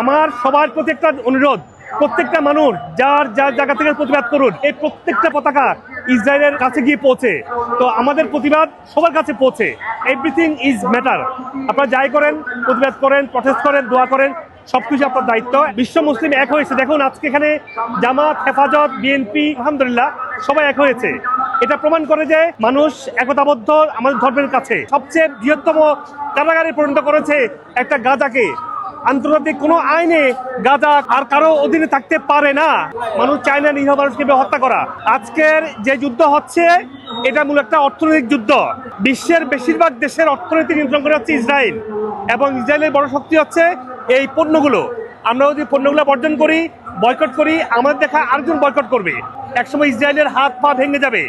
আমার সবার প্রতি একটা অনুরোধ, প্রত্যেকটা মানুষ যার যার জায়গা থেকে প্রতিবাদ করুন, এই প্রত্যেকটা পতাকা ইসরায়েলের কাছে গিয়ে পৌঁছে। তো আমাদের প্রতিবাদ সবার কাছে পৌঁছে। এভরিথিং ইজ ম্যাটার আপনারা যাই করেন, প্রতিবাদ করেন প্রটেস্ট করেন, দোয়া করেন, সবকিছু আপনার দায়িত্ব। বিশ্ব মুসলিম এক হয়েছে। দেখুন, আজকে এখানে জামাত, হেফাজত বিএনপি আলহামদুলিল্লাহ, সবাই এক হয়েছে। এটা প্রমাণ করে যে মানুষ একতাবদ্ধ আমাদের ধর্মের কাছে। সবচেয়ে বৃহত্তম কারাগারে পরিণত করেছে একটা গাজাকে। আন্তর্জাতিক কোনো আইনে গাজা আর কারও অধীনে থাকতে পারে না। মানুষ চায় না নিরীহ মানুষকে হত্যা করা। আজকের যে যুদ্ধ হচ্ছে, এটা মূল একটা অর্থনৈতিক যুদ্ধ। বিশ্বের বেশিরভাগ দেশের অর্থনীতি নিয়ন্ত্রণ করে হচ্ছে ইসরায়েল। এবং ইসরায়েলের বড় শক্তি হচ্ছে এই পণ্যগুলো। আমরা যদি পণ্যগুলো বর্জন করি, বয়কট করি, আমাদের দেখা আরেকজন বয়কট করবে। একসময় ইসরায়েলের হাত পা ভেঙে যাবে।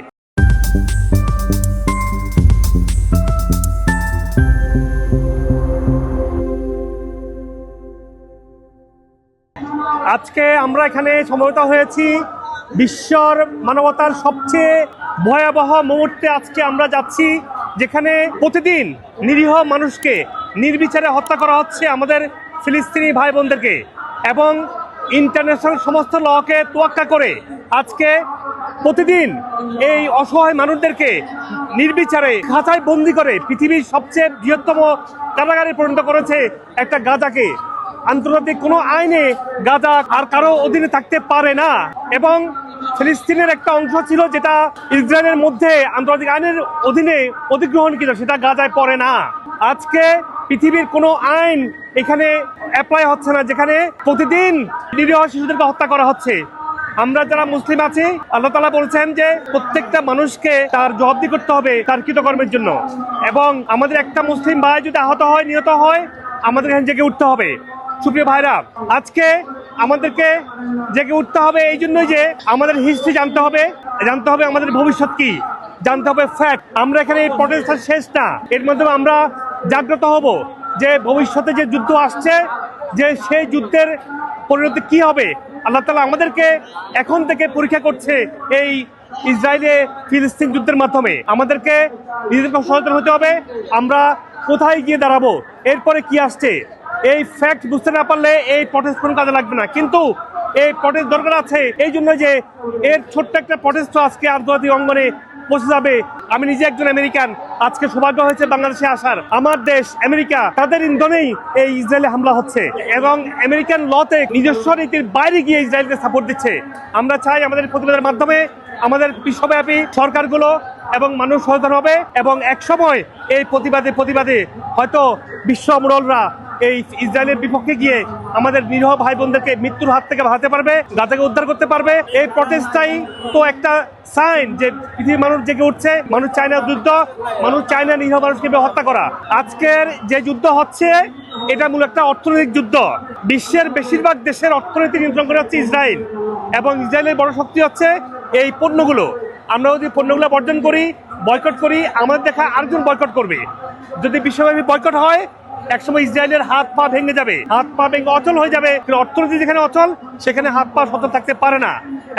আজকে আমরা এখানে সমবেত হয়েছি। বিশ্বর মানবতার সবচেয়ে ভয়াবহ মুহূর্তে আজকে আমরা যাচ্ছি, যেখানে প্রতিদিন নিরীহ মানুষকে নির্বিচারে হত্যা করা হচ্ছে আমাদের ফিলিস্তিনি ভাই বোনদেরকে এবং ইন্টারন্যাশনাল সমস্ত লকে তোয়াক্কা করে আজকে প্রতিদিন এই অসহায় মানুষদেরকে নির্বিচারে খাঁচায় বন্দি করে পৃথিবীর সবচেয়ে বৃহত্তম কারাগারে পরিণত করেছে একটা গাজাকে। আন্তর্জাতিক কোনো আইনে গাজা আর কারও অধীনে থাকতে পারে না। এবং ফিলিস্তিনের একটা অংশ ছিল যেটা ইসরায়েলের মধ্যে আন্তর্জাতিক আইনের অধীনে অধিগ্রহণ ছিল সেটা গাজায় পড়ে না। আজকে পৃথিবীর কোনো আইন এখানে অ্যাপ্লাই হচ্ছে না, যেখানে প্রতিদিন নিরীহ শিশুদেরকে হত্যা করা হচ্ছে। আমরা যারা মুসলিম আছি, আল্লাহ তালা বলছেন যে প্রত্যেকটা মানুষকে তার জবাবদি করতে হবে তার কৃতকর্মের জন্য। এবং আমাদের একটা মুসলিম ভাই যদি আহত হয়, নিহত হয়, আমাদের এখানে জেগে উঠতে হবে। সুপ্রিয় ভাইরা, আজকে আমাদেরকে জেগে উঠতে হবে এই জন্যই যে আমাদের হিস্ট্রি জানতে হবে। জানতে হবে আমাদের ভবিষ্যৎ কি, জানতে হবে ফ্যাক্ট আমরা এখানে এই প্রটেস্টার শেষ না। এর মাধ্যমে আমরা জাগ্রত হব যে ভবিষ্যতে যে যুদ্ধ আসছে, যে সেই যুদ্ধের পরিণতি কি হবে। আল্লাহ তালা আমাদেরকে এখন থেকে পরীক্ষা করছে এই ইসরায়েলে ফিলিস্তিন যুদ্ধের মাধ্যমে। আমাদেরকে নিজেদেরকে সচেতন হতে হবে। আমরা কোথায় গিয়ে দাঁড়াবো? এরপরে কি আসছে? এই ফ্যাক্ট বুঝতে না পারলে এই প্রটেস্ট কোনো কাজে লাগবে না। কিন্তু এই প্রটেস্ট দরকার আছে, এই জন্য যে এর ছোট্ট একটা প্রটেস্ট আজকে আন্তর্জাতিক অঙ্গনে পৌঁছে যাবে। আমি নিজে একজন আমেরিকান, আজকে সৌভাগ্য হয়েছে বাংলাদেশে আসার। আমার দেশ, আমেরিকা, তাদের ইন্ধনেই এই ইসরায়েলে হামলা হচ্ছে। এবং আমেরিকান লতে নিজস্ব নীতির বাইরে গিয়ে ইসরায়েলকে সাপোর্ট দিচ্ছে। আমরা চাই আমাদের প্রতিবাদের মাধ্যমে আমাদের বিশ্বব্যাপী সরকারগুলো এবং মানুষ সচেতন হবে এবং একসময় এই প্রতিবাদে প্রতিবাদে হয়তো বিশ্ব মোড়লরা এই ইসরায়েলের বিপক্ষে গিয়ে আমাদের নিরীহ ভাই বোনদেরকে মৃত্যুর হাত থেকে বাঁচাতে পারবে গাজাকে উদ্ধার করতে পারবে। এই প্রটেস্টটাই তো একটা সাইন যে পৃথিবীর মানুষ জেগে উঠছে, মানুষ চায় না যুদ্ধ, মানুষ চায় না মানুষকে হত্যা করা। আজকের যে যুদ্ধ হচ্ছে, এটা মূল একটা অর্থনৈতিক যুদ্ধ। বিশ্বের বেশিরভাগ দেশের অর্থনীতি নিয়ন্ত্রণ করে হচ্ছে ইসরায়েল এবং ইসরায়েলের বড় শক্তি হচ্ছে এই পণ্যগুলো। আমরা যদি পণ্যগুলো বর্জন করি বয়কট করি, আমাদের দেখা আরেকজন বয়কট করবে। যদি বিশ্বব্যাপী বয়কট হয় একসময় ইসরায়েলের হাত পা ভেঙে যাবে, হাত পা ভেঙে অচল হয়ে যাবে। অর্থনীতি যেখানে অচল, সেখানে হাত পা সচল থাকতে পারে না।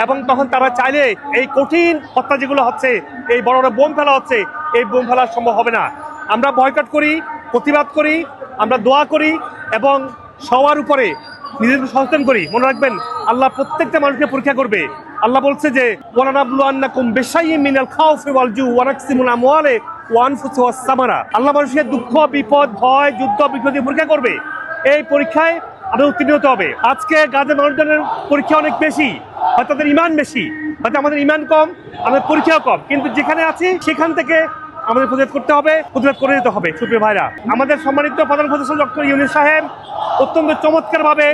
এবং তখন তারা চাইলে এই কঠিন হত্যা যেগুলো হচ্ছে, এই বড় বড় বোম ফেলা হচ্ছে, এই বোম ফেলা সম্ভব হবে না। আমরা বয়কট করি, প্রতিবাদ করি, আমরা দোয়া করি এবং সবার উপরে নিজেদের সচেতন করি। মনে রাখবেন, আল্লাহ প্রত্যেকটা মানুষকে পরীক্ষা করবে। আল্লাহ বলছে যে ওয়ানাবলু আন্নাকুম বেশাইয়্যিম মিনাল খাউফি ওয়াল জু ওয়া নাকসিমুল আমওয়ালি। ওয়া আনফুসি ওয়াস সামারা। আল্লাহ মানুষকে দুঃখ, বিপদ, ভয়, যুদ্ধ বিপদে পরীক্ষা করবে। এই পরীক্ষায় আমাদের উত্তীর্ণ হতে হবে। আজকে গাজের মানুষজনের পরীক্ষা অনেক বেশি, হয়তো তাদের ইমান বেশি, হয়তো আমাদের ইমান কম, আমাদের পরীক্ষাও কম। কিন্তু যেখানে আছি, সেখান থেকে আমাদের প্রতিবাদ করতে হবে প্রতিবাদ করে দিতে হবে, সুপ্রিয় ভাইরা। আমাদের সম্মানিত প্রধান উপদেষ্টা ডক্টর ইউনিস সাহেব অত্যন্ত চমৎকার ভাবে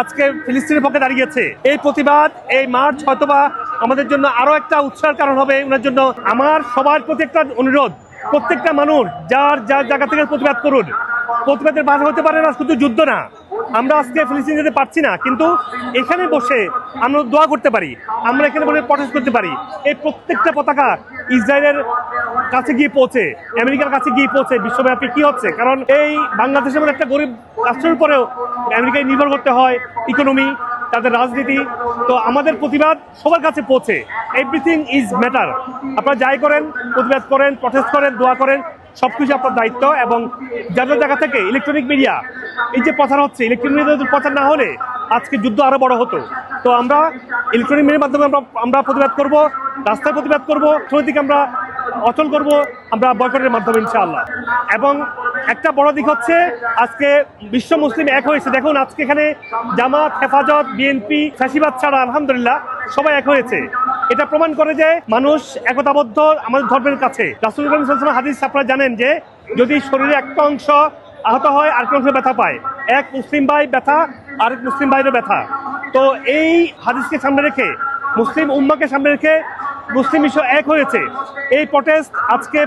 আজকে ফিলিস্তিনের পক্ষে দাঁড়িয়েছে এই প্রতিবাদ, এই মার্চ হয়তোবা আমাদের জন্য আরও একটা উৎসাহের কারণ হবে, ওনার জন্য আমার সবার প্রতি একটা অনুরোধ। প্রত্যেকটা মানুষ যার যার জায়গা থেকে প্রতিবাদ করুন। প্রতিবাদের বাধা হতে পারে না, শুধু যুদ্ধ না। আমরা আজকে ফিলিস্তিন যেতে পারছি না, কিন্তু এখানে বসে আমরা দোয়া করতে পারি, আমরা এখানে বসে প্রটেস্ট করতে পারি। এই প্রত্যেকটা পতাকা ইসরায়েলের কাছে গিয়ে পৌঁছে, আমেরিকার কাছে গিয়ে পৌঁছে, বিশ্বব্যাপী কি হচ্ছে? কারণ এই বাংলাদেশের মতো একটা গরিব রাষ্ট্রের উপরেও আমেরিকায় নির্ভর করতে হয় ইকোনমি তাদের রাজনীতি, তো আমাদের প্রতিবাদ সবার কাছে পৌঁছে। এভরিথিং ইজ ম্যাটার আপনারা যাই করেন, প্রতিবাদ করেন প্রটেস্ট করেন, দোয়া করেন সব কিছু আপনার দায়িত্ব এবং যাদের জায়গা থেকে ইলেকট্রনিক মিডিয়া এই যে প্রচার হচ্ছে ইলেকট্রনিক মিডিয়া প্রচার না হলে আজকে যুদ্ধ আরও বড় হতো। তো আমরা ইলেকট্রনিক মিডিয়ার মাধ্যমে আমরা আমরা প্রতিবাদ করব, রাস্তায় প্রতিবাদ করব, অর্থনৈতিক আমরা অচল করব, আমরা বয়কটের মাধ্যমে ইনশাআল্লাহ। এবং একটা বড় দিক হচ্ছে আজকে বিশ্ব মুসলিম এক হয়েছে। দেখুন, আজকে এখানে জামাত, হেফাজত, বিএনপি, ফ্যাসিবাদ ছাড়া আলহামদুলিল্লাহ সবাই এক হয়েছে। এটা প্রমাণ করে যে মানুষ একতাবদ্ধ আমাদের ধর্মের কাছে। রাসুল হাদিস আপনারা জানেন যে যদি শরীরে একটা অংশ আহত হয়, আরেক অংশ ব্যথা পায়। এক মুসলিম ভাই ব্যথা, আরেক মুসলিম ভাইয়েরও ব্যথা। তো এই হাদিসকে সামনে রেখে, মুসলিম উম্মাকে সামনে রেখে মুসলিম বিশ্ব এক হয়েছে। এই প্রটেস্ট আজকে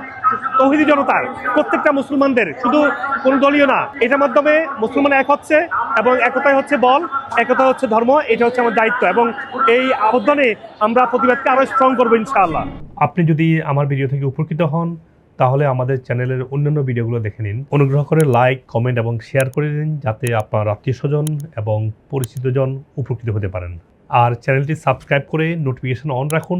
তহিদি জনতার, প্রত্যেকটা মুসলমানদের, শুধু কোন দলীয় না, এটার মাধ্যমে মুসলমান এক হচ্ছে এবং একতাই হচ্ছে বল, একতা হচ্ছে ধর্ম, এটা হচ্ছে আমার দায়িত্ব এবং এই আবদ্ধনে আমরা প্রতিবাদকে আরও স্ট্রং করব ইনশাআল্লাহ। আপনি যদি আমার ভিডিও থেকে উপকৃত হন, তাহলে আমাদের চ্যানেলের অন্যান্য ভিডিওগুলো দেখে নিন। অনুগ্রহ করে লাইক কমেন্ট এবং শেয়ার করে দিন, যাতে আপনার আত্মীয় স্বজন এবং পরিচিতজন উপকৃত হতে পারেন। আর চ্যানেলটি সাবস্ক্রাইব করে নোটিফিকেশন অন রাখুন